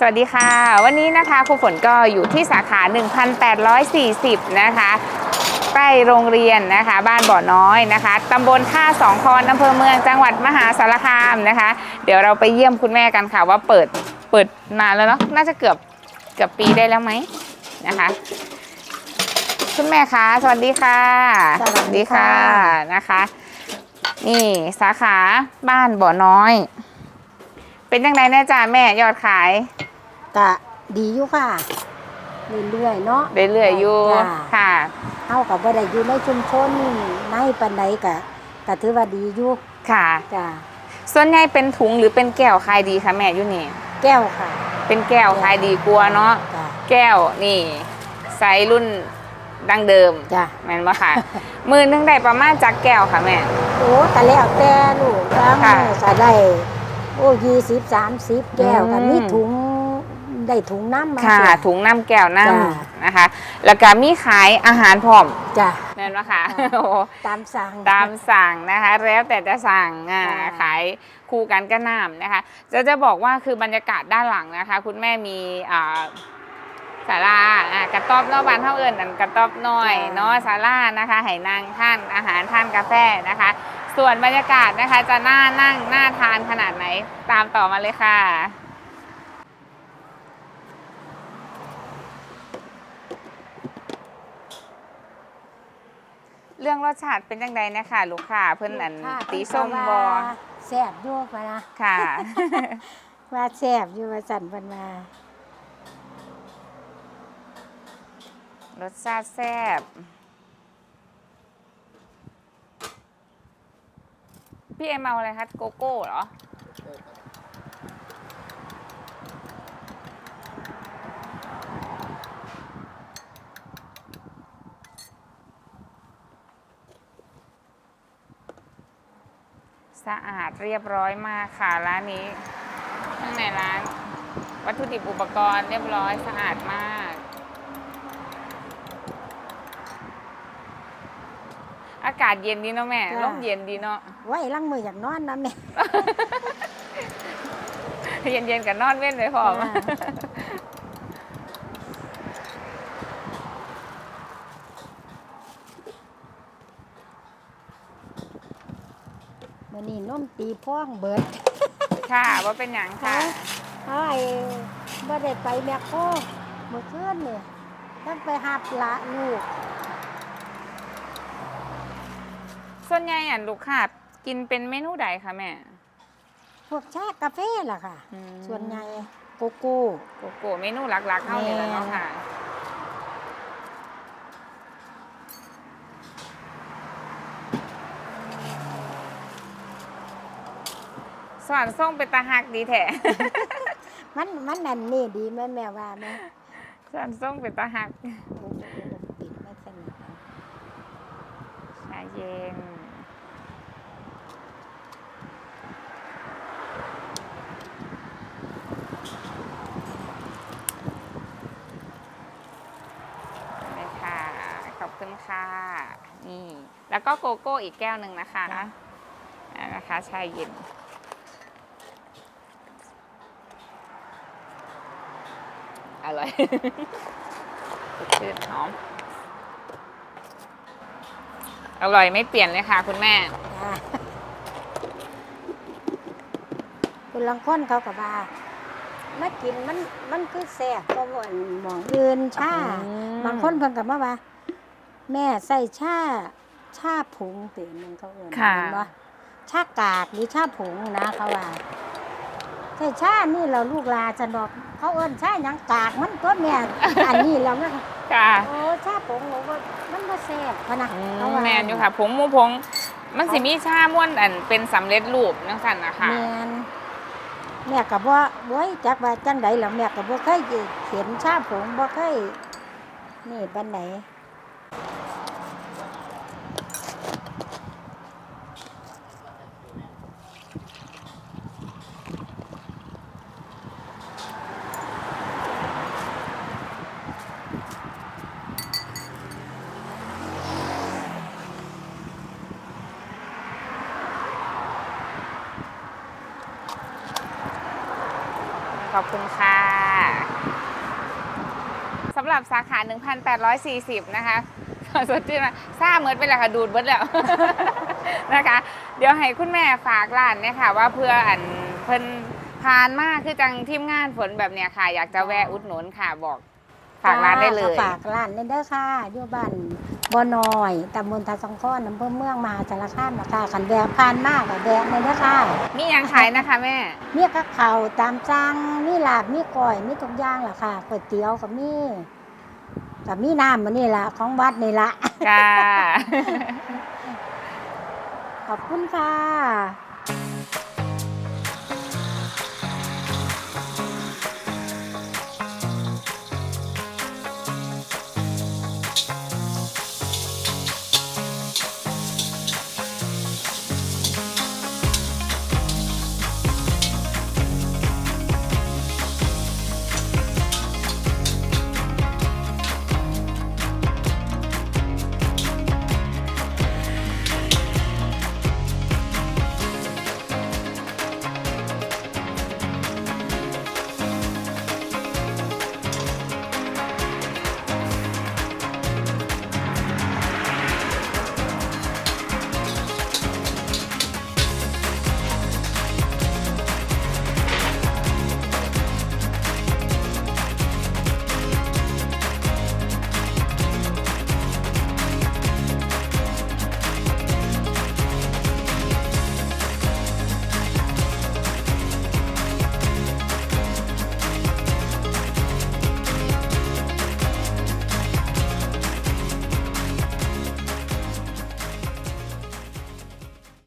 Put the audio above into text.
สวัสดีค่ะ วันนี้นะคะครูฝนก็อยู่ที่สาขา 1840 นะคะใกล้โรงเรียนนะคะ บ้านบ่อน้อยนะคะตำบลท่าสองคอนอำเภอเมืองจังหวัดมหาสารคามนะคะ เดี๋ยวเราไปเยี่ยมคุณแม่กันค่ะ ว่าเปิดเปิดนานแล้วเนาะน่าจะเกือบเกือบปีได้แล้วไหมนะคะ คุณแม่คะสวัสดีค่ะสวัสดีค่ะนะคะ นี่สาขาบ้านบ่อน้อยเป็นยังไงแน่จ้าแม่ยอดขาย กะดีอยู่ค่ะ เรื่อยๆเนาะ เรื่อยๆอยู่จ้ะ ค่ะเฮากับบ่ได้อยู่ในชุมชนในปานใดกะกะถือว่าดีอยู่ค่ะ จ้ะส่วนใหญ่เป็นถุงหรือเป็นแก้วขายดีคะแม่อยู่นี่ แก้วค่ะเป็นแก้วขายดีกลัวาเนาะจ้ะแก้วนี่ไซส์รุ่นดั้งเดิมจ้ะแม่นบ่ค่ะ มือนึงได้ประมาณจักแก้วค่ะแม่ โอ้แต่แล้วแต่ลูกบางค่ะมื้อก็ได้โอ้20 30แก้วอืมก็มีถุง ได้ถุงน้ำมาค่ะจ้ะถุงน้ำแก้วน้จ้ะำนะคะ แล้วก็มีขายอาหารพร้อมจ้ะแม่นบ่ค่ะจ้ะโอ้โหตามสั่งตามสั่งนะคะ แล้วแต่จะสั่งอ่าค่ะขายคู่กันก็น้ำนะคะ จะจะบอกว่าคือบรรยากาศด้านหลังนะคะ คุณแม่มีอ่าศาลาอ่ากระต๊อบเนอกบ้านเท่าเอิญอันกระต๊อบน้อยเนาะศาลานะคะให้นางท่านอาหารท่านกาแฟนะคะ ส่วนบรรยากาศนะคะจะน่านั่งน่าทานขนาดไหนตามต่อมาเลยค่ะ รื่องรสชาติเป็นยังไงนะคะลูกค้าเพิ่นอันค่ะตีส้มบอเพิ่นก็ว่าแซ่บอยู่ปะนะค่ะ ว่าแซ่บอยู่ว่าสั่นเพิ่นมารสชาติแซ่บพี่เอ็มเอาอะไรคะโกโก้เหรอ สะอาดเรียบร้อยมากค่ะร้านนี้ ข้างในร้าน วัตถุดิบอุปกรณ์เรียบร้อยสะอาดมาก อากาศเย็นดีเนาะแม่ร่มเย็นดีเนาะ ไว้ลังมืออยากนอนนะแม่ เย็นๆกับนอนเว้นเลยพอม จ้า มื่อนี้นมตีพ่องเบิดค่ะว่าเป็นอย่างค่ะ ไอ้บ่ได้ไปแมคโครเมื่อคืนนี่ต้องไปหับละลูกส่วนใหญ่อะลูกค้ากินเป็นเมนูใดคะแม่ พวกชากาแฟล่ะค่ะ อืม ส่วนใหญ่โกโก้ โกโก้เมนูหลักๆเท่านี้แหล้วเนาะค่ะ สอนส่งเป็นตาหักดีแท้ มันมันนั่นนี่ดีแม่แม่ว่าแม่สอนส่งเป็นตาหักโอ้โหปิดไม่สนิทนะชาเย็นเลยค่ะ ขอบคุณค่ะ นี่ แล้วก็โกโก้อีกแก้วหนึ่งนะคะอ่านะคะชายเย็น อร่อยสดชื่นหอม อร่อยไม่เปลี่ยนเลยค่ะ คุณแม่ จ้าคุณลังค้นเขากับว่ามากินมันมันคือแซ่บก็ว่าหมองอื่นชาอืม บางคนเพิ่นกับมาว่า แม่ใส่ชาชาผงเปลี่ยนมันเขาเอิ้นค่ะ เห็นบ่ชากาดหรือชาผงนะเขาว่า ใส่ชานี่เราลูกลาฉันบอกเขาเอิ้นชาหยังกากมันก็แม่อันนี้เราเนี่ยค่ะโอ้ชาผงบอกว่ามันบ่แซ่บพะนะอืมเขาว่าแมนอยู่ค่ะผงหมูผง มันสิมีชาม่วนอันเป็นสำเร็จรูปนังสันนะคะ แม่นแม่ก็บ่โว้ยจักว่าจังใดล่ะแม่ก็บ่เคยเห็นชาผงบ่เคยนี่ปานไหน คุณค่ะสำหรับสาขา 1,840 นะคะสดที่มาซ่าเมินไปแล้วค่ะ ดูดเบิดแล้วนะคะ เดี๋ยวให้คุณแม่ฝากร้านเนี่ยค่ะ ว่าเพื่ออันเพิ่นผ่านมากคือจังทีมงานฝนแบบเนี้ยค่ะ อยากจะแวะอุดหนุนค่ะบอกฝากร้านได้เลย ฝากร้านได้เด้อค่ะอยู่บ้าน อน้อยตำบลทาสังค้อนอำเภอเมืองมหาสารคามนะคะขันแบกผ่านมากอะแบกเลยเด้อค่ะมียังขายนะคะแม่ มีกะเข่าวตามจังมีลาบมีก้อยมีทุกอย่างล่ะค่ะก๋วยเตี๋ยวกับมีกับมีน้ำมันนี่ล่ะของวัดนี่ละ ค่ะ ขอบคุณค่ะ